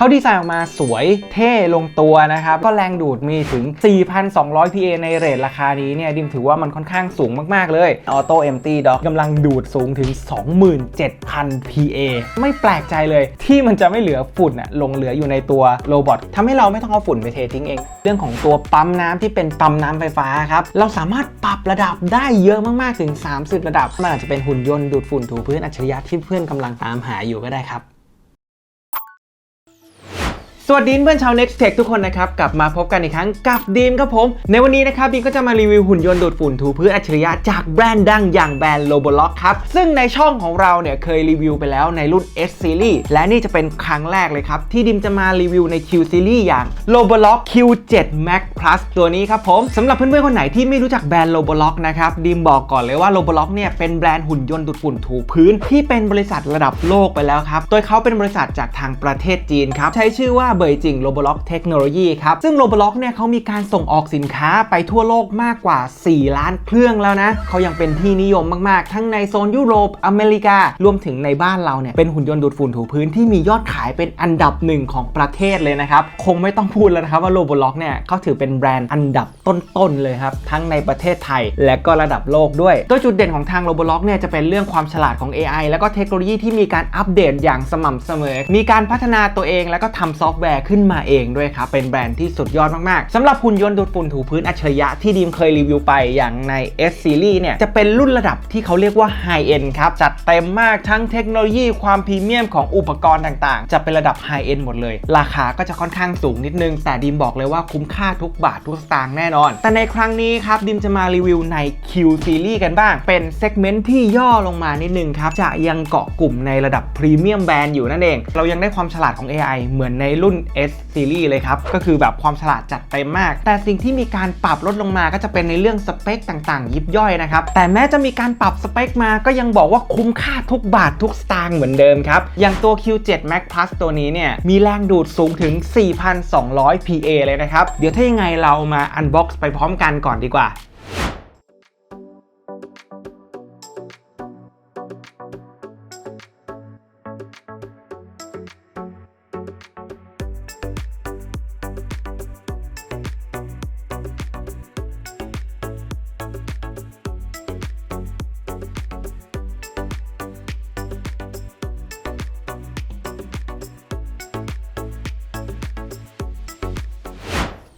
เขาดีไซน์ออกมาสวยเท่ลงตัวนะครับ ก็แรงดูดมีถึง 4,200 PA ในเรทราคานี้เนี่ยดิมถือว่ามันค่อนข้างสูงมาก ๆ เลย Auto Empty Dock กำลังดูดสูงถึง 27,000 PA ไม่แปลกใจเลยที่มันจะไม่เหลือฝุ่นอะลงเหลืออยู่ในตัวโรบอททำให้เราไม่ต้องเอาฝุ่นไปเททิ้งเอง เรื่องของตัวปั๊มน้ำที่เป็นปั๊มน้ำไฟฟ้าครับเราสามารถปรับระดับได้เยอะมากๆถึง 30 ระดับมันอาจจะเป็นหุ่นยนต์ดูดฝุ่นถูพื้นอัจฉริยะที่เพื่อนกำลังตามหาอยู่ก็ได้ครับ สวัสดีเพื่อนชาว Next Tech ทุกคนนะครับ กลับมาพบกันอีกครั้งกับดีมครับผม ในวันนี้นะครับดีมก็จะมารีวิวหุ่นยนต์ดูดฝุ่นถูพื้นอัจฉริยะจากแบรนด์ดังอย่างแบรนด์ Roblox ครับ ซึ่งในช่องของเราเนี่ยเคยรีวิวไปแล้วในรุ่น S Series และนี่จะเป็นครั้งแรกเลยครับ ที่ดิมจะมารีวิวใน Q Series อย่าง Roblox Q7 Max Plus ตัวนี้ครับผมสำหรับเพื่อนๆคนไหนที่ไม่รู้จักแบรนด์ Roblox นะครับดิมบอกก่อนเลยว่า Roblox เนี่ยเป็นแบรนด์หุ่นยนต์ดูดฝุ่นถูพื้น ที่เป็นบริษัทระดับโลกไปแล้วครับโดยเขาเป็นบริษัทจากทางประเทศจีนครับใช้ชื่อว่าเบยจิง Roblox Technology ครับ ซึ่ง Roblox เนี่ยเขามีการส่งออกสินค้าไปทั่วโลกมากกว่า 4 ล้านเครื่องแล้วนะ เขายังเป็นที่นิยมมาก ๆ ทั้งในโซนยุโรป อเมริกา รวมถึงในบ้านเราเนี่ย เป็นหุ่นยนต์ดูดฝุ่นถูพื้นที่มียอดขายเป็นอันดับหนึ่งของประเทศเลยนะครับ คงไม่ต้องพูดแล้วนะครับว่า Roblox เนี่ยเขาถือเป็นแบรนด์อันดับต้น ๆ เลยครับ ทั้งในประเทศไทยและก็ระดับโลกด้วยโดยจุดเด่นของทาง Roblox เนี่ยจะเป็นเรื่องความฉลาดของ AI แล้วก็เทคโนโลยีที่มีการอัปเดตอย่างสม่ำเสมอ มีการพัฒนาตัวเองแล้วก็ทำซอฟต์แวร์ขึ้นมาเองด้วยครับ เป็นแบรนด์ที่สุดยอดมาก ๆสำหรับหุ่นยนต์ดูดฝุ่นถูพื้นอัจฉริยะที่ดีมเคยรีวิวไปอย่างใน S Series เนี่ย จะเป็นรุ่นระดับที่เขาเรียกว่า High End ครับ จัดเต็มมากทั้งเทคโนโลยีความพรีเมียมของอุปกรณ์ต่าง ๆ จะเป็นระดับ High End หมดเลย ราคาก็จะค่อนข้างสูงนิดนึง แต่ดีมบอกเลยว่าคุ้มค่าทุกบาททุกสตางค์แน่นอน แต่ในครั้งนี้ครับดิมจะมารีวิวใน Q Series กันบ้าง เป็นเซกเมนต์ที่ย่อลงมานิดนึงครับจะยังเกาะกลุ่มในระดับพรีเมียมแบรนด์อยู่นั่นเอง เรายังได้ความฉลาดของ AI เหมือนในรุ่น S Series เลยครับ ก็คือแบบความฉลาดจัดเต็มมาก แต่สิ่งที่มีการปรับลดลงมาก็จะเป็นในเรื่องสเปคต่างๆ ยิบย่อยนะครับ แต่แม้จะมีการปรับสเปคมาก็ยังบอกว่าคุ้มค่าทุกบาททุกสตางค์เหมือนเดิมครับ อย่างตัว Q7 Max Plus ตัวนี้เนี่ย มีแรงดูดสูงถึง 4,200 PA เลยนะครับ เดี๋ยวถ้ายังไงเรามาอันบ็อกซ์ไปพร้อมกันก่อนดีกว่า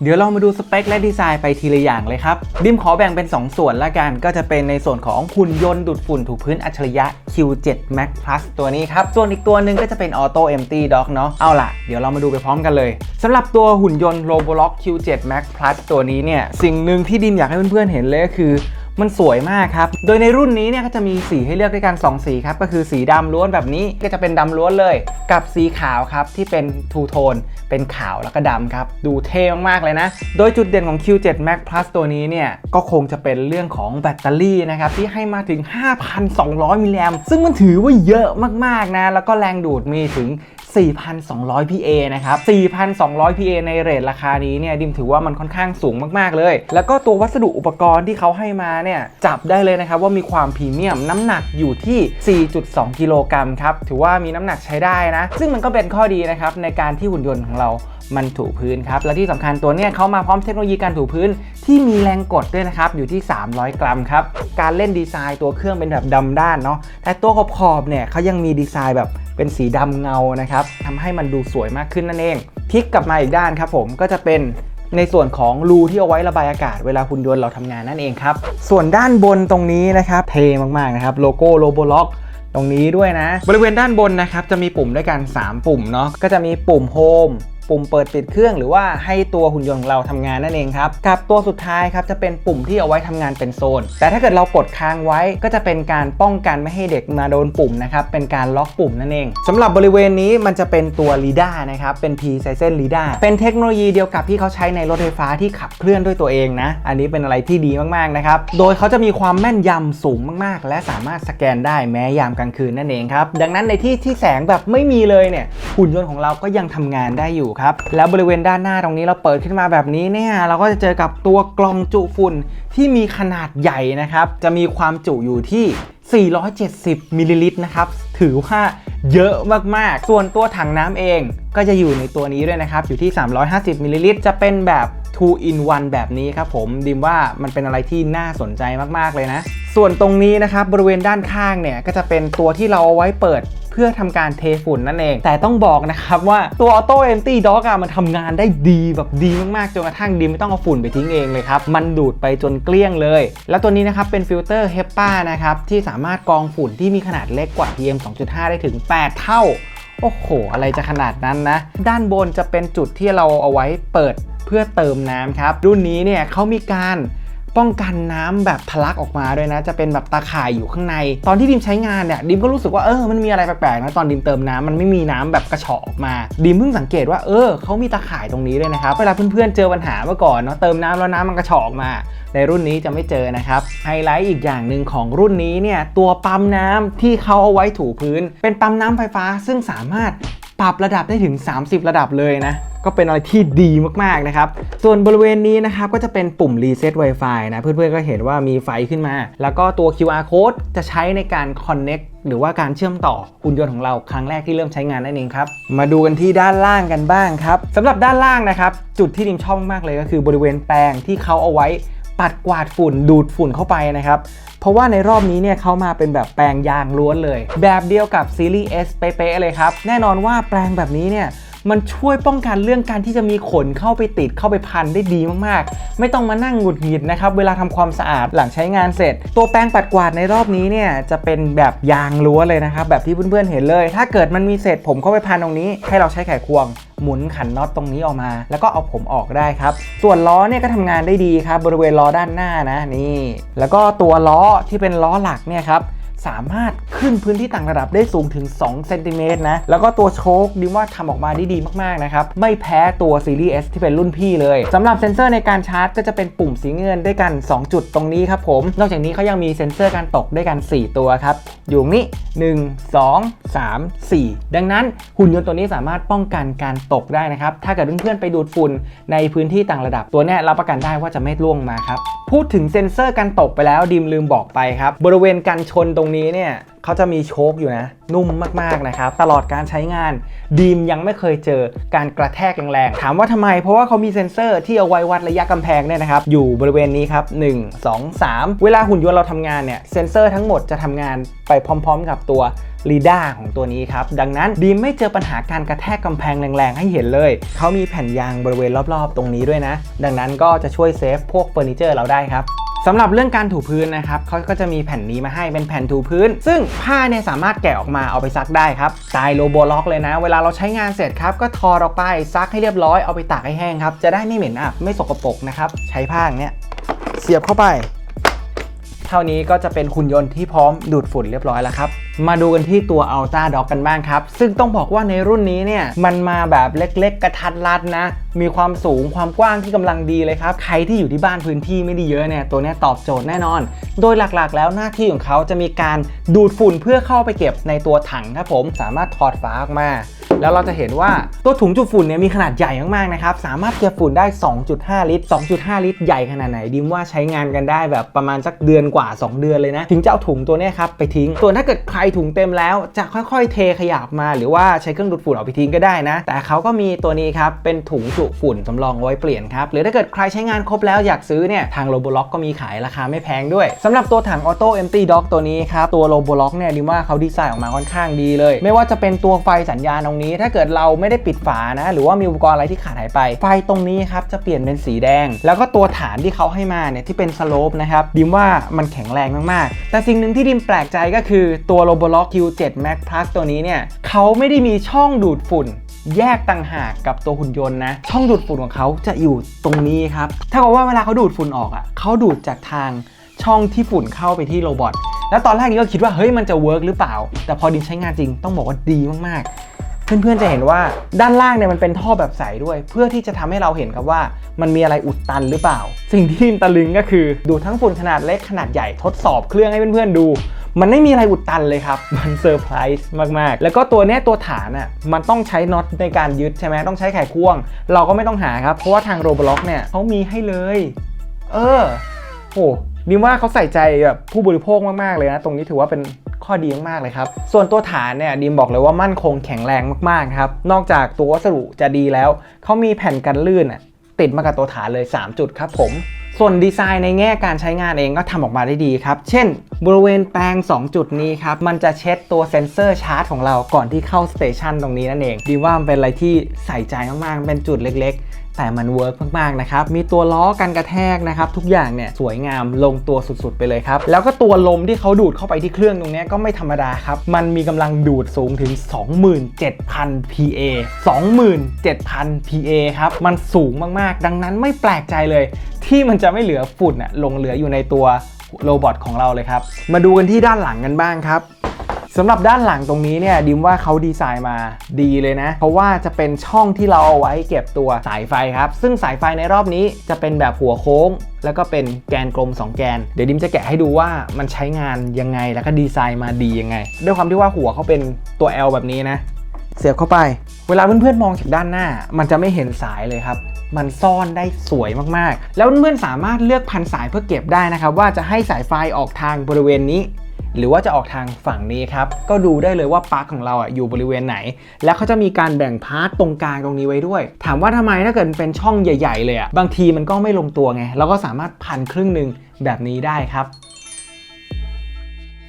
เดี๋ยวเรามาดูสเปคและดีไซน์ไปทีละอย่างเลยครับ ดิมขอแบ่งเป็น 2 ส่วนละกัน ก็จะเป็นในส่วนของหุ่นยนต์ดูดฝุ่นถูพื้นอัจฉริยะ Q7 Max Plus ตัวนี้ครับ ส่วนอีกตัวหนึ่งก็จะเป็น Auto Empty Dock เนาะเอาล่ะ เดี๋ยวเรามาดูไปพร้อมกันเลยสำหรับตัวหุ่นยนต์ Roblox Q7 Max Plus ตัวนี้เนี่ยสิ่งหนึ่งที่ดิมอยากให้เพื่อนๆเห็นเลยก็คือ มันสวยมากครับ โดยในรุ่นนี้เนี่ยก็จะมีสีให้เลือกด้วยกัน 2 สีครับ ก็คือสีดำล้วนแบบนี้ก็จะเป็นดำล้วนเลย กับสีขาวครับ ที่เป็นทูโทน เป็นขาวแล้วก็ดำครับ ดูเท่มากๆเลยนะ โดยจุดเด่นของ Q7 Max Plus ตัวนี้เนี่ย ก็คงจะเป็นเรื่องของแบตเตอรี่นะครับ ที่ให้มาถึง 5,200 มิลลิแอมซึ่งมันถือว่าเยอะมากๆนะ แล้วก็แรงดูดมีถึง 4,200 PA นะครับ 4,200 PA ในเรทราคานี้เนี่ยดิมถือว่ามันค่อนข้างสูงมากๆเลย แล้วก็ตัววัสดุอุปกรณ์ที่เขาให้มาเนี่ยจับได้เลยนะครับว่ามีความพรีเมียมน้ำหนักอยู่ที่ 4.2 กิโลกรัมครับ ถือว่ามีน้ำหนักใช้ได้นะ ซึ่งมันก็เป็นข้อดีนะครับในการที่หุ่นยนต์ของเรา มันถูพื้นครับ และที่สำคัญตัวเนี้ยเขามาพร้อมเทคโนโลยีการถูพื้นที่มีแรงกดด้วยนะครับ อยู่ที่ 300 กรัมครับ การเล่นดีไซน์ตัวเครื่องเป็นแบบดำด้านเนาะ แต่ตัวขอบๆเนี่ยเขายังมีดีไซน์แบบเป็นสีดำเงานะครับทำให้มันดูสวยมากขึ้นนั่นเอง พลิกกลับมาอีกด้านครับผมก็จะเป็นในส่วนของรูที่เอาไว้ระบายอากาศเวลาหุ่นยนต์เราทำงานนั่นเองครับ ส่วนด้านบนตรงนี้นะครับเท่มากๆนะครับโลโก้โลโบล็อกตรงนี้ด้วยนะ บริเวณด้านบนนะครับจะมีปุ่มด้วยกัน 3 ปุ่มเนาะก็จะมีปุ่มโฮม ปุ่มเปิดปิดเครื่องหรือว่าให้ตัวหุ่นยนต์ของเราทำงานนั่นเองครับกับตัวสุดท้ายครับจะเป็นปุ่มที่เอาไว้ทำงานเป็นโซน แต่ถ้าเกิดเรากดค้างไว้ก็จะเป็นการป้องกันไม่ให้เด็กมาโดนปุ่มนะครับเป็นการล็อกปุ่มนั่นเองสำหรับบริเวณนี้มันจะเป็นตัว LIDA นะครับเป็น P s i z e n LIDA เป็นเทคโนโลยีเดียวกับที่เขาใช้ในรถไฟฟ้าที่ขับเคลื่อนด้วยตัวเองนะ อันนี้เป็นอะไรที่ดีมากๆนะครับโดยเขาจะมีความแม่นยำสูงมากๆ และสามารถสแกนได้แม้ยามกลางคืนนั่นเองครับดังนั้นในที่ที่แสงแบบไม่มีเลยเนี่ยหุ่นยนต์ของเราก็ยังทำงานได้อยู่ครับ แล้วบริเวณด้านหน้าตรงนี้เราเปิดขึ้นมาแบบนี้เนี่ยเราก็จะเจอกับตัวกล่องจุฝุ่นที่มีขนาดใหญ่นะครับ จะมีความจุอยู่ที่ 470มิลลิลิตรนะครับ ถือว่าเยอะมากๆ ส่วนตัวถังน้ำเองก็จะอยู่ในตัวนี้ด้วยนะครับ อยู่ที่ 350มิลลิลิตรจะเป็นแบบ 2 in 1 แบบนี้ครับผมดิมว่ามันเป็นอะไรที่น่าสนใจมากๆเลยนะ ส่วนตรงนี้นะครับบริเวณด้านข้างเนี่ยก็จะเป็นตัวที่เราเอาไว้เปิด เพื่อทำการเทฝุ่นนั่นเอง แต่ต้องบอกนะครับว่าตัว Auto Empty Dock อะมันทำงานได้ดีแบบดีมากๆ จนกระทั่งดิมไม่ต้องเอาฝุ่นไปทิ้งเองเลยครับ มันดูดไปจนเกลี้ยงเลย แล้วตัวนี้นะครับเป็นฟิลเตอร์ HEPA นะครับที่สามารถกรองฝุ่นที่มีขนาดเล็กกว่า PM 2.5 ได้ถึง 8 เท่าโอ้โห อะไรจะขนาดนั้นนะ ด้านบนจะเป็นจุดที่เราเอาไว้เปิดเพื่อเติมน้ำครับ รุ่นนี้เนี่ยเขามีการ ป้องกันน้ำแบบทะลักออกมาด้วยนะ จะเป็นแบบตาข่ายอยู่ข้างใน ตอนที่ดิมใช้งานเนี่ยดิมก็รู้สึกว่าเออมันมีอะไรแปลกๆนะตอนดิมเติมน้ำมันไม่มีน้ำแบบกระฉออกมาดิมเพิ่งสังเกตว่าเออเขามีตาข่ายตรงนี้ด้วยนะครับเวลาเพื่อนๆเจอปัญหาเมื่อก่อนเนาะเติมน้ำแล้วน้ำมันกระฉอกมา ในรุ่นนี้จะไม่เจอนะครับไฮไลท์อีกอย่างหนึ่งของรุ่นนี้เนี่ยตัวปั๊มน้ำที่เขาเอาไว้ถูพื้น เป็นปั๊มน้ำไฟฟ้าซึ่งสามารถปรับระดับได้ถึง 30 ระดับเลยนะ ก็เป็นอะไรที่ดีมากๆนะครับ ส่วนบริเวณนี้นะครับก็จะเป็นปุ่ม Reset Wi-Fi นะ เพื่อนๆก็เห็นว่ามีไฟขึ้นมา แล้วก็ตัว QR Code จะใช้ในการ Connect หรือว่าการเชื่อมต่อหุ่นยนต์ของเราครั้งแรกที่เริ่มใช้งานนั่นเองครับ มาดูกันที่ด้านล่างกันบ้างครับสำหรับด้านล่างนะครับ จุดที่ดิมชอบมากเลยก็คือบริเวณแปลงที่เขาเอาไว้ปัดกวาดฝุ่นดูดฝุ่นเข้าไปนะครับเพราะว่าในรอบนี้เนี่ยเขามาเป็นแบบแปลงยางล้วนเลย แบบเดียวกับซีรีส์ S เป๊ะๆเลยครับแน่นอนว่าแปลงแบบนี้เนี่ย มันช่วยป้องกันเรื่องการที่จะมีขนเข้าไปติดเข้าไปพันได้ดีมากๆ ไม่ต้องมานั่งหงุดหงิดนะครับ เวลาทำความสะอาดหลังใช้งานเสร็จ ตัวแปรงปัดกวาดในรอบนี้เนี่ยจะเป็นแบบยางล้วนเลยนะครับ แบบที่เพื่อนๆเห็นเลย ถ้าเกิดมันมีเศษผมเข้าไปพันตรงนี้ ให้เราใช้ไขควงหมุนขันน็อตตรงนี้ออกมา แล้วก็เอาผมออกได้ครับ ส่วนล้อเนี่ยก็ทำงานได้ดีครับบริเวณล้อด้านหน้านะนี่ แล้วก็ตัวล้อที่เป็นล้อหลักเนี่ยครับ สามารถขึ้นพื้นที่ต่างระดับได้สูงถึง 2 เซนติเมตรนะ แล้วก็ตัวโชคดิมว่าทำออกมาได้ดีมาก ๆ นะครับ ไม่แพ้ตัวซีรีส์ S ที่เป็นรุ่นพี่เลยสำหรับเซ็นเซอร์ในการชาร์จก็จะเป็นปุ่มสีเงินด้วยกัน 2 จุดตรงนี้ครับผม นอกจากนี้เขายังมีเซ็นเซอร์การตกด้วยกัน 4 ตัวครับ อยู่นี้ 1 2 3 4 ดังนั้นหุ่นยนต์ตัวนี้สามารถป้องกันการตกได้นะครับ ถ้าเกิดเพื่อนๆไปดูดฝุ่นในพื้นที่ต่างระดับตัวนี้รับประกันได้ว่าจะไม่ร่วงมาครับ พูดถึงเซ็นเซอร์การตกไปแล้วดิมลืมบอกไปครับ บริเวณกันชนตรงนี้เนี่ยเขาจะมีโชคอยู่นะ นุ่มมากๆนะครับ ตลอดการใช้งานดีมยังไม่เคยเจอการกระแทกแรงๆ ถามว่าทำไม เพราะว่าเขามีเซ็นเซอร์ที่เอาไว้วัดระยะกำแพงเนี่ยนะครับ อยู่บริเวณนี้ครับ 1 2 3 เวลาหุ่นยนต์เราทำงานเนี่ยเซ็นเซอร์ทั้งหมดจะทำงานไปพร้อม ๆ กับตัวลีด้าของตัวนี้ครับ ดังนั้นดีมไม่เจอปัญหาการกระแทกกำแพงแรงๆ ให้เห็นเลย เขามีแผ่นยางบริเวณรอบๆ ตรงนี้ด้วยนะ ดังนั้นก็จะช่วยเซฟพวกเฟอร์นิเจอร์เราได้ครับ สำหรับเรื่องการถูพื้นนะครับเขาก็จะมีแผ่นนี้มาให้เป็นแผ่นถูพื้น ซึ่งผ้าเนี่ยสามารถแกะออกมาเอาไปซักได้ครับสไตล์โลโบล็อกเลยนะ เวลาเราใช้งานเสร็จครับก็ทอออกไปซักให้เรียบร้อยเอาไปตากให้แห้งครับจะได้ไม่เหม็นอับไม่สกปรกนะครับใช้ผ้าอย่างเนี้ยเสียบเข้าไป เท่านี้ก็จะเป็นหุ่นยนต์ที่พร้อมดูดฝุ่นเรียบร้อยแล้วครับ มาดูกันที่ตัว Ultra Doc กันบ้างครับ ซึ่งต้องบอกว่าในรุ่นนี้เนี่ย มันมาแบบเล็กๆ กระทัดรัดนะ มีความสูงความกว้างที่กำลังดีเลยครับ ใครที่อยู่ที่บ้านพื้นที่ไม่ได้เยอะเนี่ย ตัวนี้ตอบโจทย์แน่นอน โดยหลักๆ แล้วหน้าที่ของเขาจะมีการดูดฝุ่นเพื่อเข้าไปเก็บในตัวถังครับผม สามารถถอดฝาออกมา แล้วเราจะเห็นว่าตัวถุงจุดฝุ่นเนี่ยมีขนาดใหญ่มากๆนะครับ สามารถเก็บฝุ่นได้ 2.5 ลิตร 2.5 ลิตรใหญ่ขนาดไหนดิมว่าใช้งานกันได้แบบประมาณสักเดือนกว่า 2 เดือนเลยนะ ถึงจะเอาถุงตัวนี้ครับไปทิ้ง ส่วนถ้าเกิดใครถุงเต็มแล้วจะค่อยๆ เทขยับมา หรือว่าใช้เครื่องดูดฝุ่นเอาไปทิ้งก็ได้นะ แต่เขาก็มีตัวนี้ครับเป็นถุงจุฝุ่นสำรองไว้เปลี่ยนครับหรือถ้าเกิดใครใช้งานครบแล้วอยากซื้อเนี่ยทางโลโบล็อกก็มีขายราคาไม่แพงด้วยสำหรับตัวถัง Auto Empty Dock ตัวนี้ครับตัวโลโบล็อกเนี่ยดิมว่าเขาดีไซน์ออกมาค่อนข้างดีเลย ไม่ว่าจะเป็นตัวไฟสัญญาณตรงนี้ถ้าเกิดเราไม่ได้ปิดฝานะ หรือว่ามีอุปกรณ์อะไรที่ขาดหายไป ไฟตรงนี้ครับจะเปลี่ยนเป็นสีแดง แล้วก็ตัวฐานที่เขาให้มาเนี่ยที่เป็นสโลปนะครับดิมว่ามันแข็งแรงมากๆ แต่สิ่งหนึ่งที่ดิมแปลกใจก็คือตัว Robolock Q7 Max Plus ตัวนี้เนี่ยเขาไม่ได้มีช่องดูดฝุ่นแยกต่างหากกับตัวหุ่นยนต์นะ ช่องดูดฝุ่นของเขาจะอยู่ตรงนี้ครับ ถ้ากับว่าเวลาเขาดูดฝุ่นออกอะเขาดูดจากทางช่องที่ฝุ่นเข้าไปที่โรบอทแล้วตอนแรกนี้ก็คิดว่าเฮ้ยมันจะเวิร์กหรือเปล่า แต่พอดิมใช้งานจริงต้องบอกว่าดีมากๆ เพื่อนๆจะเห็นว่าด้านล่างเนี่ยมันเป็นท่อแบบใสด้วย เพื่อที่จะทำให้เราเห็นครับว่ามันมีอะไรอุดตันหรือเปล่า สิ่งที่ดิมตะลึงก็คือดูทั้งฝุ่นขนาดเล็กขนาดใหญ่ทดสอบเครื่องให้เพื่อนๆดูมันไม่มีอะไรอุดตันเลยครับ มันเซอร์ไพรส์มากๆ แล้วก็ตัวเนี้ยตัวฐานอะ มันต้องใช้น็อตในการยึดใช่ไหมต้องใช้ไขควง เราก็ไม่ต้องหาครับ เพราะว่าทางโรบล็อกเนี่ยเขามีให้เลย เออ โอ้ดิว่าเขาใส่ใจแบบผู้บริโภคมากๆเลยนะ ตรงนี้ถือว่าเป็น ข้อดีมากๆเลยครับ ส่วนตัวฐานเนี่ยดีมบอกเลยว่ามั่นคงแข็งแรงมากๆครับ นอกจากตัววัสดุจะดีแล้ว เขามีแผ่นกันลื่นอะติดมากับตัวฐานเลย 3 จุดครับผม ส่วนดีไซน์ในแง่การใช้งานเองก็ทำออกมาได้ดีครับ เช่น บริเวณแปลง 2 จุดนี้ครับ มันจะเช็ดตัวเซ็นเซอร์ชาร์จของเราก่อนที่เข้าสเตชันตรงนี้นั่นเอง ดีว่ามันเป็นอะไรที่ใส่ใจมากๆ เป็นจุดเล็กๆ แต่มันเวิร์กมากๆนะครับ มีตัวล้อกันกระแทกนะครับ ทุกอย่างเนี่ยสวยงามลงตัวสุดๆ ไปเลยครับ แล้วก็ตัวลมที่เขาดูดเข้าไปที่เครื่องตรงนี้ก็ไม่ธรรมดาครับ มันมีกำลังดูดสูงถึง 27,000 PA 27,000 PA ครับ มันสูงมากๆ ดังนั้นไม่แปลกใจเลย ที่มันจะไม่เหลือฝุ่นอะลงเหลืออยู่ในตัวโรบอทของเราเลยครับ มาดูกันที่ด้านหลังกันบ้างครับ สำหรับด้านหลังตรงนี้เนี่ยดิมว่าเขาดีไซน์มาดีเลยนะ เพราะว่าจะเป็นช่องที่เราเอาไว้เก็บตัวสายไฟครับ ซึ่งสายไฟในรอบนี้จะเป็นแบบหัวโค้ง แล้วก็เป็นแกนกลม 2 แกน เดี๋ยวดิมจะแกะให้ดูว่ามันใช้งานยังไงแล้วก็ดีไซน์มาดียังไง ด้วยความที่ว่าหัวเขาเป็นตัว L แบบนี้นะ เสียบเข้าไป เวลาเพื่อนๆมองจากด้านหน้า มันจะไม่เห็นสายเลยครับมันซ่อนได้สวยมากๆ แล้วเพื่อนๆสามารถเลือกพันสายเพื่อเก็บได้นะครับ ว่าจะให้สายไฟออกทางบริเวณนี้ หรือว่าจะออกทางฝั่งนี้ครับ ก็ดูได้เลยว่าปลั๊กของเราอะอยู่บริเวณไหน แล้วเขาจะมีการแบ่งพาร์ตตรงกลางตรงนี้ไว้ด้วย ถามว่าทำไมถ้าเกิดเป็นช่องใหญ่ ๆ เลยอะบางทีมันก็ไม่ลงตัวไงเราก็สามารถพันครึ่งหนึ่งแบบนี้ได้ครับ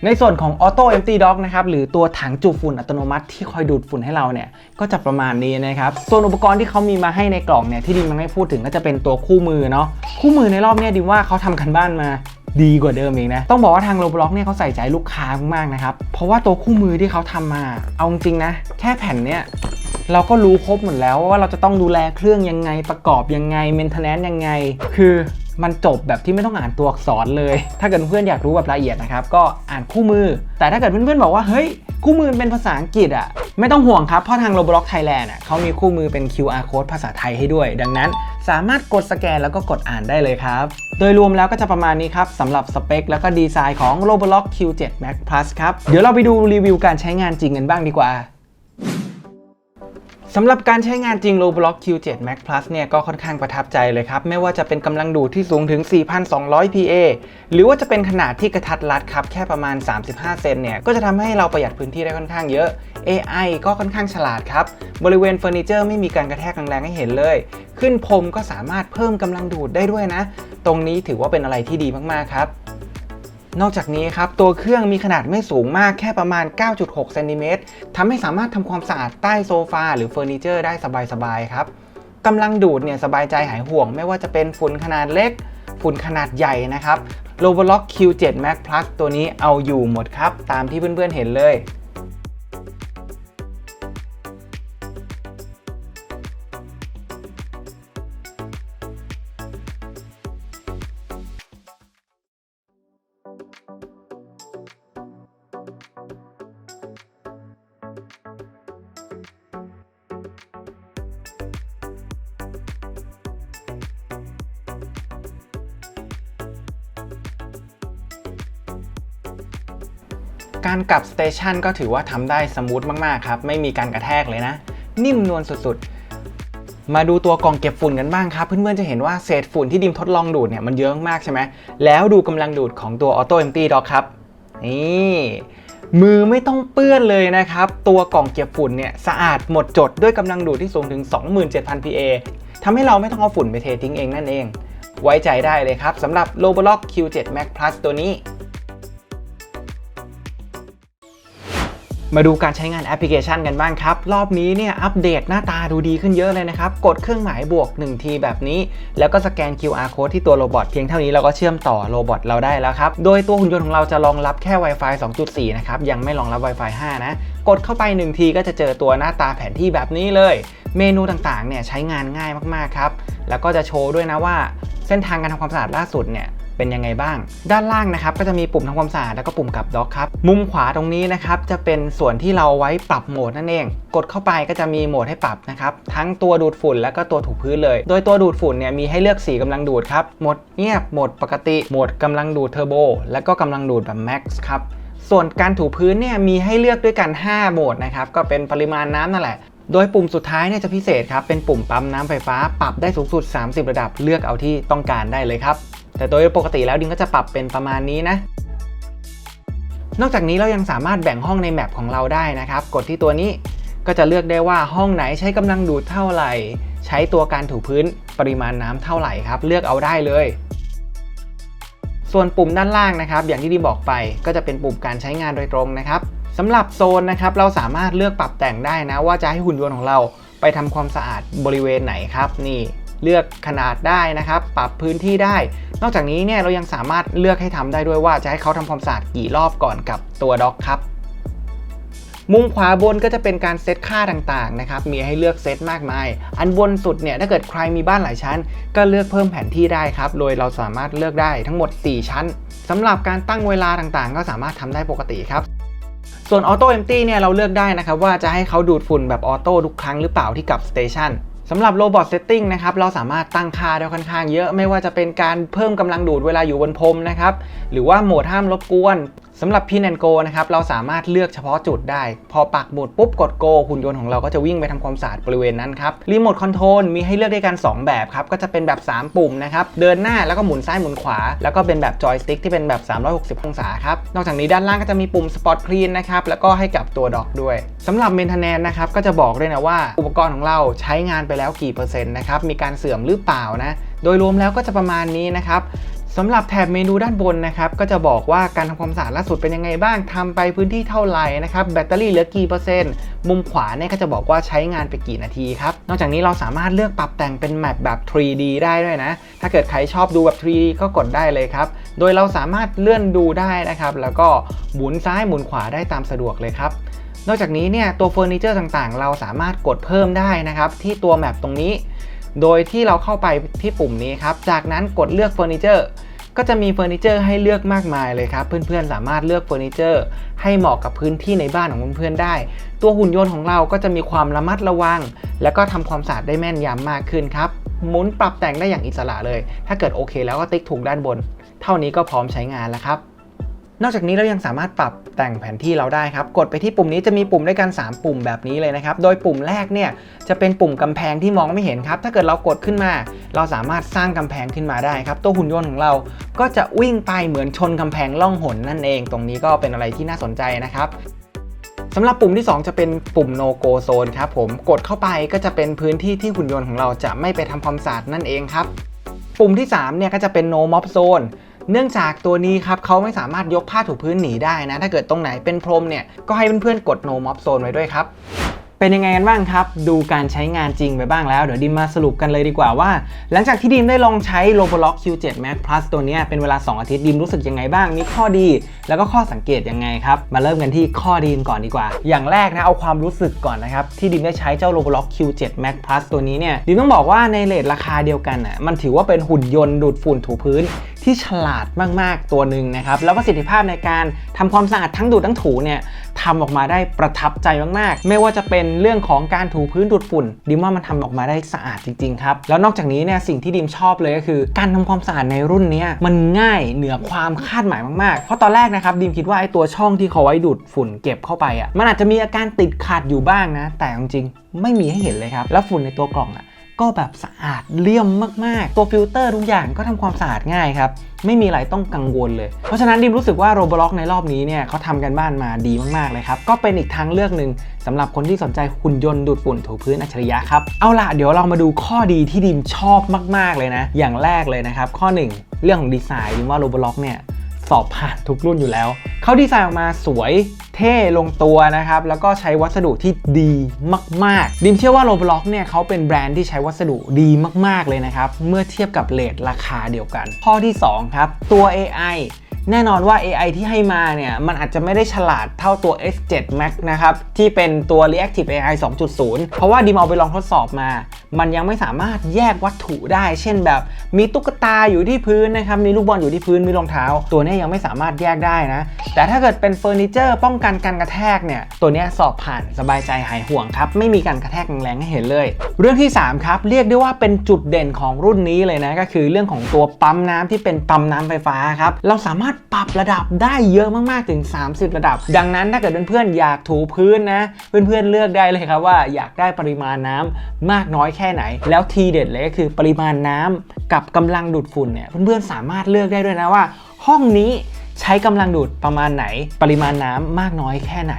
ในส่วนของ Auto Empty Dock นะครับหรือตัวถังจุฝุ่นอัตโนมัติที่คอยดูดฝุ่นให้เราเนี่ยก็จะประมาณนี้นะครับส่วนอุปกรณ์ที่เขามีมาให้ในกล่องเนี่ยที่ดิมยังไม่พูดถึงก็จะเป็นตัวคู่มือเนาะคู่มือในรอบเนี้ยดิมว่าเขาทำกันบ้านมา ดีกว่าเดิมเองนะ ต้องบอกว่าทางโรบล็อกเนี่ยเขาใส่ใจลูกค้ามากนะครับ เพราะว่าตัวคู่มือที่เขาทำมา เอาจริงๆนะ แค่แผ่นเนี่ยเราก็รู้ครบหมดแล้วว่าเราจะต้องดูแลเครื่องยังไงประกอบยังไงเมนเทนแนนซ์ยังไง คือ มันจบแบบที่ไม่ต้องอ่านตัวอักษรเลย ถ้าเกิดเพื่อนอยากรู้แบบละเอียดนะครับ ก็อ่านคู่มือ แต่ถ้าเกิดเพื่อนๆบอกว่า เฮ้ย คู่มือเป็นภาษาอังกฤษอะ ไม่ต้องห่วงครับ เพราะทาง Roblox Thailand อะเขามีคู่มือเป็น QR code ภาษาไทยให้ด้วย ดังนั้น สามารถกดสแกนแล้วก็กดอ่านได้เลยครับ โดยรวมแล้วก็จะประมาณนี้ครับสำหรับสเปคแล้วก็ดีไซน์ของ Roblox Q7 Max Plus ครับ เดี๋ยวเราไปดูรีวิวการใช้งานจริงกันบ้างดีกว่า สำหรับการใช้งานจริง Roblox Q7 Max Plus เนี่ยก็ค่อนข้างประทับใจเลยครับ ไม่ว่าจะเป็นกำลังดูดที่สูงถึง 4,200 PA หรือว่าจะเป็นขนาดที่กระทัดรัดครับ แค่ประมาณ 35 เซนเนี่ย ก็จะทำให้เราประหยัดพื้นที่ได้ค่อนข้างเยอะ AI ก็ค่อนข้างฉลาดครับ บริเวณเฟอร์นิเจอร์ไม่มีการกระแทกแรงๆให้เห็นเลย ขึ้นพรมก็สามารถเพิ่มกำลังดูดได้ด้วยนะ ตรงนี้ถือว่าเป็นอะไรที่ดีมากๆครับ นอกจากนี้ครับตัวเครื่องมีขนาดไม่สูงมากแค่ประมาณ 9.6 เซนติเมตรทำให้สามารถทำความสะอาดใต้โซฟาหรือเฟอร์นิเจอร์ได้สบายๆครับกำลังดูดเนี่ยสบายใจหายห่วง ไม่ว่าจะเป็นฝุ่นขนาดเล็ก ฝุ่นขนาดใหญ่นะครับ Roblox Q7 Max Plus ตัวนี้เอาอยู่หมดครับ ตามที่เพื่อนๆเห็นเลย การกลับสเตชันก็ถือว่าทำได้สมูทมากๆครับ ไม่มีการกระแทกเลยนะ นิ่มนวลสุดๆ มาดูตัวกล่องเก็บฝุ่นกันบ้างครับ เพื่อนๆจะเห็นว่าเศษฝุ่นที่ดิมทดลองดูดเนี่ยมันเยอะมากใช่ไหมแล้วดูกำลังดูดของตัว Auto Empty Dock ครับนี่มือไม่ต้องเปื้อนเลยนะครับ ตัวกล่องเก็บฝุ่นเนี่ยสะอาดหมดจดด้วยกำลังดูดที่สูงถึง 27,000 PA ทำให้เราไม่ต้องเอาฝุ่นไปเททิ้งเองนั่นเอง ไว้ใจได้เลยครับสำหรับ Roblox Q7 Max Plus ตัวนี้ มาดูการใช้งานแอปพลิเคชันกันบ้างครับ รอบนี้เนี่ยอัปเดตหน้าตาดูดีขึ้นเยอะเลยนะครับ กดเครื่องหมายบวก 1 ทีแบบนี้ แล้วก็สแกน QR code ที่ตัวโรบอทเพียงเท่านี้เราก็เชื่อมต่อโรบอทเราได้แล้วครับ โดยตัวหุ่นยนต์ของเราจะรองรับแค่ Wi-Fi 2.4 นะครับ ยังไม่รองรับ Wi-Fi 5 นะ กดเข้าไป 1 ทีก็จะเจอตัวหน้าตาแผนที่แบบนี้เลย เมนูต่างๆเนี่ยใช้งานง่ายมากๆครับแล้วก็จะโชว์ด้วยนะว่า เส้นทางการทำความสะอาดล่าสุดเนี่ย เป็นยังไงบ้าง ด้านล่างนะครับก็จะมีปุ่มทำความสะอาดแล้วก็ปุ่มกลับด็อกครับ มุมขวาตรงนี้นะครับจะเป็นส่วนที่เราไว้ปรับโหมดนั่นเอง กดเข้าไปก็จะมีโหมดให้ปรับนะครับทั้งตัวดูดฝุ่นแล้วก็ตัวถูพื้นเลย โดยตัวดูดฝุ่นเนี่ยมีให้เลือกสีกำลังดูดครับโหมดเงียบโหมดปกติโหมดกำลังดูดเทอร์โบแล้วก็กำลังดูดแบบแม็กซ์ครับส่วนการถูพื้นเนี่ยมีให้เลือกด้วยกัน 5 โหมดนะครับก็เป็นปริมาณน้ำนั่นแหละ โดยปุ่มสุดท้ายเนี่ยจะพิเศษครับ เป็นปุ่มปั๊มน้ำไฟฟ้า ปรับได้สูงสุด 30 ระดับเลือกเอาที่ต้องการได้เลยครับ แต่โดยปกติแล้วดิงก็จะปรับเป็นประมาณนี้นะ นอกจากนี้เรายังสามารถแบ่งห้องในแมปของเราได้นะครับ กดที่ตัวนี้ก็จะเลือกได้ว่าห้องไหนใช้กำลังดูดเท่าไหร่ ใช้ตัวการถูพื้นปริมาณน้ำเท่าไหร่ครับ เลือกเอาได้เลย ส่วนปุ่มด้านล่างนะครับ อย่างที่ดีบอกไปก็จะเป็นปุ่มการใช้งานโดยตรงนะครับสำหรับโซนนะครับเราสามารถเลือกปรับแต่งได้นะ ว่าจะให้หุ่นยนต์ของเราไปทำความสะอาดบริเวณไหนครับนี่ เลือกขนาดได้นะครับ ปรับพื้นที่ได้ นอกจากนี้เนี่ยเรายังสามารถเลือกให้ทำได้ด้วยว่าจะให้เขาทำความสะอาดกี่รอบก่อนกับตัวด็อกครับมุมขวาบนก็จะเป็นการเซตค่าต่างๆนะครับ มีให้เลือกเซตมากมาย อันบนสุดเนี่ยถ้าเกิดใครมีบ้านหลายชั้น ก็เลือกเพิ่มแผนที่ได้ครับ โดยเราสามารถเลือกได้ทั้งหมด 4 ชั้นสำหรับการตั้งเวลาต่างๆ ก็สามารถทำได้ปกติครับ ส่วนออโต้เอมตี้เนี่ยเราเลือกได้นะครับว่าจะให้เขาดูดฝุ่นแบบออโต้ทุกครั้งหรือเปล่าที่กลับสเตชัน สำหรับโรบอทเซตติ้งนะครับเราสามารถตั้งค่าได้ค่อนข้างเยอะ ไม่ว่าจะเป็นการเพิ่มกำลังดูดเวลาอยู่บนพรมนะครับหรือว่าโหมดห้ามรบกวน สำหรับ Pin and Go นะครับเราสามารถเลือกเฉพาะจุดได้ พอปักหมุดปุ๊บกด Go หุ่นยนต์ของเราก็จะวิ่งไปทำความสะอาดบริเวณนั้นครับรีโมทคอนโทรลมีให้เลือกได้กัน 2 แบบครับ ก็จะเป็นแบบ 3 ปุ่มนะครับ เดินหน้าแล้วก็หมุนซ้ายหมุนขวา แล้วก็เป็นแบบจอยสติ๊กที่เป็นแบบ 360 องศาครับ นอกจากนี้ด้านล่างก็จะมีปุ่ม Spot Clean นะครับ แล้วก็ให้กับตัวดอกด้วยสำหรับ Maintenance นะครับก็จะบอกด้วยนะว่า อุปกรณ์ของเราใช้งานไปแล้วกี่เปอร์เซ็นต์นะครับมีการเสื่อมหรือเปล่านะโดยรวมแล้วก็จะประมาณนี้นะครับ สำหรับแถบเมนูด้านบนนะครับก็จะบอกว่าการทำความสะอาดล่าสุดเป็นยังไงบ้างทำไปพื้นที่เท่าไหร่นะครับแบตเตอรี่เหลือกี่เปอร์เซ็นต์มุมขวาเนี่ยก็จะบอกว่าใช้งานไปกี่นาทีครับนอกจากนี้เราสามารถเลือกปรับแต่งเป็นแมปแบบ 3D ได้ด้วยนะ ถ้าเกิดใครชอบดูแบบ 3D ก็กดได้เลยครับ โดยเราสามารถเลื่อนดูได้นะครับแล้วก็หมุนซ้ายหมุนขวาได้ตามสะดวกเลยครับนอกจากนี้เนี่ยตัวเฟอร์นิเจอร์ต่างๆ เราสามารถกดเพิ่มได้นะครับที่ตัวแมปตรงนี้ โดยที่เราเข้าไปที่ปุ่มนี้ครับ จากนั้นกดเลือกเฟอร์นิเจอร์ก็จะมีเฟอร์นิเจอร์ให้เลือกมากมายเลยครับ เพื่อนๆสามารถเลือกเฟอร์นิเจอร์ ให้เหมาะกับพื้นที่ในบ้านของเพื่อนๆได้ ตัวหุ่นยนต์ของเราก็จะมีความระมัดระวัง และก็ทำความสะอาดได้แม่นยำมากขึ้นครับหมุนปรับแต่งได้อย่างอิสระเลย ถ้าเกิดโอเคแล้วก็ติ๊กถูกด้านบน เท่านี้ก็พร้อมใช้งานแล้วครับ นอกจากนี้เรายังสามารถปรับแต่งแผนที่เราได้ครับ กดไปที่ปุ่มนี้จะมีปุ่มด้วยกัน 3 ปุ่มแบบนี้เลยนะครับ โดยปุ่มแรกเนี่ยจะเป็นปุ่มกำแพงที่มองไม่เห็นครับ ถ้าเกิดเรากดขึ้นมา เราสามารถสร้างกำแพงขึ้นมาได้ครับ ตัวหุ่นยนต์ของเราก็จะวิ่งไปเหมือนชนกำแพงล่องหนนั่นเอง ตรงนี้ก็เป็นอะไรที่น่าสนใจนะครับสำหรับปุ่มที่ 2 จะเป็นปุ่ม no go zone ครับผมกดเข้าไปก็จะเป็นพื้นที่ที่หุ่นยนต์ของเราจะไม่ไปทำความสะอาดนั่นเองครับ ปุ่มที่3เนี่ยก็จะเป็น no mob zone เนื่องจากตัวนี้ครับเขาไม่สามารถยกผ้าถูพื้นหนีได้นะ ถ้าเกิดตรงไหนเป็นพรมเนี่ยก็ให้เพื่อนๆกด no mob zone ไว้ด้วยครับ เป็นยังไงกันบ้างครับ ดูการใช้งานจริงไปบ้างแล้ว เดี๋ยวดิมมาสรุปกันเลยดีกว่าว่า หลังจากที่ดิมได้ลองใช้ Roblox Q7 Max Plus ตัวนี้เป็นเวลา 2 อาทิตย์ดิมรู้สึกยังไงบ้าง มีข้อดี แล้วก็ข้อสังเกตยังไงครับ มาเริ่มกันที่ข้อดีกันก่อนดีกว่า อย่างแรกนะเอาความรู้สึกก่อนนะครับ ที่ดิมได้ใช้เจ้า Roblox Q7 Max Plus ตัวนี้เนี่ยดิมต้องบอกว่าในเลทราคาเดียวกันอะมันถือว่าเป็นหุ่นยนต์ดูดฝุ่นถูพื้นที่ฉลาดมาก ๆ ตัวหนึ่งนะครับแล้วประสิทธิภาพในการทำความสะอาดทั้งดูดทั้งถูเนี่ยทำออกมาได้ประทับใจมากๆ ไม่ว่าจะเป็นเรื่องของการถูพื้นดูดฝุ่น ดิมว่ามันทำออกมาได้สะอาดจริงๆครับ แล้วนอกจากนี้เนี่ยสิ่งที่ดิมชอบเลยก็คือ การทำความสะอาดในรุ่นนี้มันง่ายเหนือความคาดหมายมากๆ เพราะตอนแรกนะครับดิมคิดว่าไอ้ตัวช่องที่เขาไว้ดูดฝุ่นเก็บเข้าไปอะมันอาจจะมีอาการติดขัดอยู่บ้างนะ แต่จริงๆไม่มีให้เห็นเลยครับแล้วฝุ่นในตัวกล่องอะ ก็แบบสะอาดเลี่ยมมากๆ ตัวฟิลเตอร์ทุกอย่างก็ทำความสะอาดง่ายครับ ไม่มีอะไรต้องกังวลเลย เพราะฉะนั้นดิมรู้สึกว่า Roblox ในรอบนี้เนี่ยเขาทำกันบ้านมาดีมากๆเลยครับ ก็เป็นอีกทางเลือกหนึ่งสำหรับคนที่สนใจหุ่นยนต์ดูดฝุ่นถูพื้นอัจฉริยะครับ เอาล่ะเดี๋ยวเรามาดูข้อดีที่ดิมชอบมากๆเลยนะ อย่างแรกเลยนะครับข้อ 1 เรื่องของดีไซน์ดิมว่า Roblox เนี่ย สอบผ่านทุกรุ่นอยู่แล้ว เขาดีไซน์ออกมาสวยเท่ลงตัวนะครับ แล้วก็ใช้วัสดุที่ดีมาก ๆ ดิมเชื่อว่า Roblox เนี่ยเขาเป็นแบรนด์ที่ใช้วัสดุดีมาก ๆ เลยนะครับ เมื่อเทียบกับเลทราคาเดียวกัน ข้อที่ 2 ครับ ตัว AI แน่นอนว่า AI ที่ให้มาเนี่ย มันอาจจะไม่ได้ฉลาดเท่าตัว S7 Max นะครับ ที่เป็นตัว Reactive AI 2.0 เพราะว่าดิมเอาไปลองทดสอบมา มันยังไม่สามารถแยกวัตถุได้ เช่นแบบ มีตุ๊กตาอยู่ที่พื้นนะครับ มีลูกบอลอยู่ที่พื้น มีรองเท้า ตัวนี้ยังไม่สามารถแยกได้นะ แต่ถ้าเกิดเป็นเฟอร์นิเจอร์ป้องกันการกระแทกเนี่ย ตัวนี้สอบผ่านสบายใจหายห่วงครับ ไม่มีการกระแทกแรงๆให้เห็นเลย เรื่องที่ 3 ครับ เรียกได้ว่าเป็นจุดเด่นของรุ่นนี้เลยนะ ก็คือเรื่องของตัวปั๊มน้ำที่เป็นปั๊มน้ำไฟฟ้าครับ เราสามารถปรับระดับได้เยอะมากๆถึง 30 ระดับ ดังนั้นถ้าเกิดเพื่อนๆอยากถูพื้นนะ เพื่อนๆเลือกได้เลยครับว่าอยากได้ปริมาณน้ำมากน้อยแค่ไหน แล้วทีเด็ดเลยก็คือปริมาณน้ำกับกำลังดูดฝุ่นเนี่ยเพื่อนๆสามารถเลือกได้ด้วยนะว่า ห้องนี้ใช้กำลังดูดประมาณไหน ปริมาณน้ำมากน้อยแค่ไหน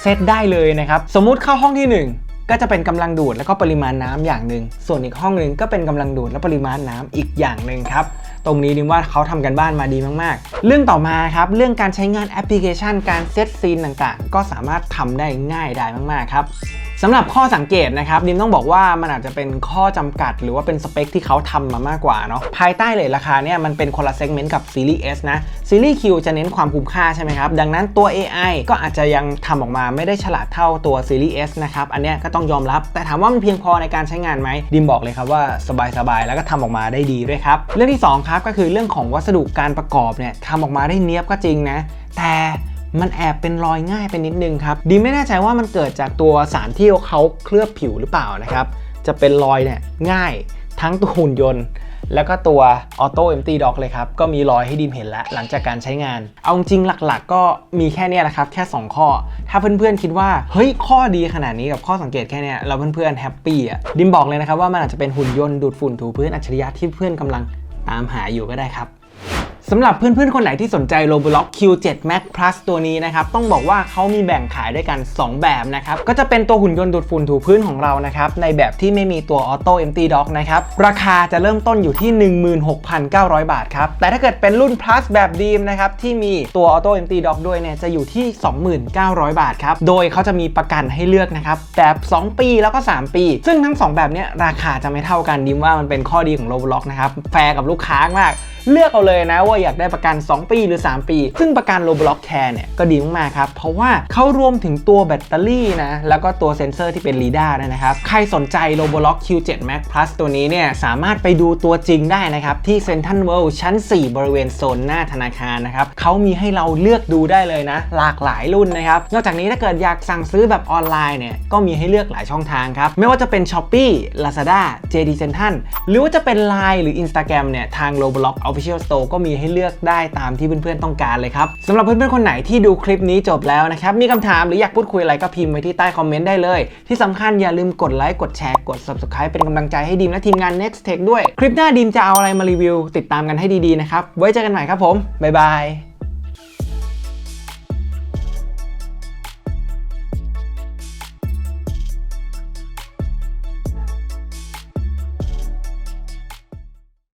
เซตได้เลยนะครับสมมุติเข้าห้องที่ 1ก็จะเป็นกำลังดูดแล้วก็ปริมาณน้ำอย่างหนึ่ง ส่วนอีกห้องหนึ่งก็เป็นกำลังดูดและปริมาณน้ำอีกอย่างหนึ่งครับ ตรงนี้ดิมว่าเขาทำกันบ้านมาดีมากๆ เรื่องต่อมาครับ เรื่องการใช้งานแอปพลิเคชัน การเซตซีนต่างๆ ก็สามารถทำได้ง่ายได้มากๆครับ สำหรับข้อสังเกตนะครับดิมต้องบอกว่ามันอาจจะเป็นข้อจำกัด หรือว่าเป็นสเปคที่เขาทำมามากกว่าเนาะภายใต้เลยราคาเนี่ยมันเป็นคนละเซกเมนต์กับซีรีส์ S นะซีรีส์ Q จะเน้นความคุ้มค่าใช่ไหมครับ ดังนั้นตัว AI ก็อาจจะยังทำออกมาไม่ได้ฉลาดเท่าตัวซีรีส์ S นะครับอันเนี้ยก็ต้องยอมรับ แต่ถามว่ามันเพียงพอในการใช้งานไหมดิมบอกเลยครับว่าสบายๆแล้วก็ทำออกมาได้ดีด้วยครับเรื่องที่สองครับก็คือเรื่องของวัสดุการประกอบเนี่ยทำออกมาได้เนี้ยบก็จริงนะแต่ มันแอบเป็นรอยง่ายไปนิดนึงครับดีไม่แน่ใจว่ามันเกิดจากตัวสารที่เขาเคลือบผิวหรือเปล่านะครับจะเป็นรอยเนี่ยง่ายทั้งตัวหุ่นยนต์ แล้วก็ตัว Auto Empty Dock เลยครับ ก็มีรอยให้ดิมเห็นแล้ว หลังจากการใช้งาน เอาจริงหลักๆ ก็มีแค่นี้แหละครับ แค่ 2 ข้อ ถ้าเพื่อนๆคิดว่า เฮ้ย ข้อดีขนาดนี้กับข้อสังเกตแค่นี้เราเพื่อนๆแฮปปี้อะดิมบอกเลยนะครับว่ามันอาจจะเป็นหุ่นยนต์ดูดฝุ่นถูพื้นอัจฉริยะที่เพื่อนกำลังตามหาอยู่ก็ได้ครับ สำหรับเพื่อนๆ คนไหนที่สนใจ Roblox Q7 Max Plus ตัวนี้นะครับ ต้องบอกว่าเขามีแบ่งขายด้วยกัน 2 แบบนะครับ ก็จะเป็นตัวหุ่นยนต์ดูดฝุ่นถูพื้นของเรานะครับ ในแบบที่ไม่มีตัว Auto Empty Dock นะครับ ราคาจะเริ่มต้นอยู่ที่ 16,900 บาทครับ แต่ถ้าเกิดเป็นรุ่น Plus แบบดีมนะครับ ที่มีตัว Auto Empty Dock ด้วยเนี่ย จะอยู่ที่ 29,000 บาทครับ โดยเขาจะมีประกันให้เลือกนะครับ แบบ 2 ปีแล้วก็ 3 ปี ซึ่งทั้ง 2 แบบเนี้ยราคาจะไม่เท่ากันดิมว่ามันเป็นข้อดีของ Roblox นะครับ แฟร์กับลูกค้ามาก เลือกเอาเลยนะว่าอยากได้ประกัน 2 ปีหรือ 3 ปี ซึ่งประกัน Roblox Care เนี่ยก็ดีมากๆครับ เพราะว่าเขารวมถึงตัวแบตเตอรี่นะ แล้วก็ตัวเซ็นเซอร์ที่เป็น LiDAR ด้วยนะครับ ใครสนใจ Roblox Q7 Max Plus ตัวนี้เนี่ยสามารถไปดูตัวจริงได้นะครับที่ Central World ชั้น 4 บริเวณโซนหน้าธนาคารนะครับเขามีให้เราเลือกดูได้เลยนะ หลากหลายรุ่นนะครับ นอกจากนี้ถ้าเกิดอยากสั่งซื้อแบบออนไลน์เนี่ยก็มีให้เลือกหลายช่องทางครับไม่ว่าจะเป็น Shopee Lazada JD Central หรือว่าจะเป็น Line หรือ Instagram เนี่ยทาง Roblox Official Store ก็มีให้เลือกได้ตามที่เพื่อนๆต้องการเลยครับสำหรับเพื่อนๆคนไหนที่ดูคลิปนี้จบแล้วนะครับ มีคำถามหรืออยากพูดคุยอะไรก็พิมพ์ไว้ที่ใต้คอมเมนต์ได้เลย ที่สำคัญอย่าลืมกดไลค์กดแชร์กด Subscribe เป็นกำลังใจให้ดีมและทีมงาน Next Tech ด้วย คลิปหน้าดีมจะเอาอะไรมารีวิว ติดตามกันให้ดีๆนะครับไว้เจอกันใหม่ครับผมบ๊ายบาย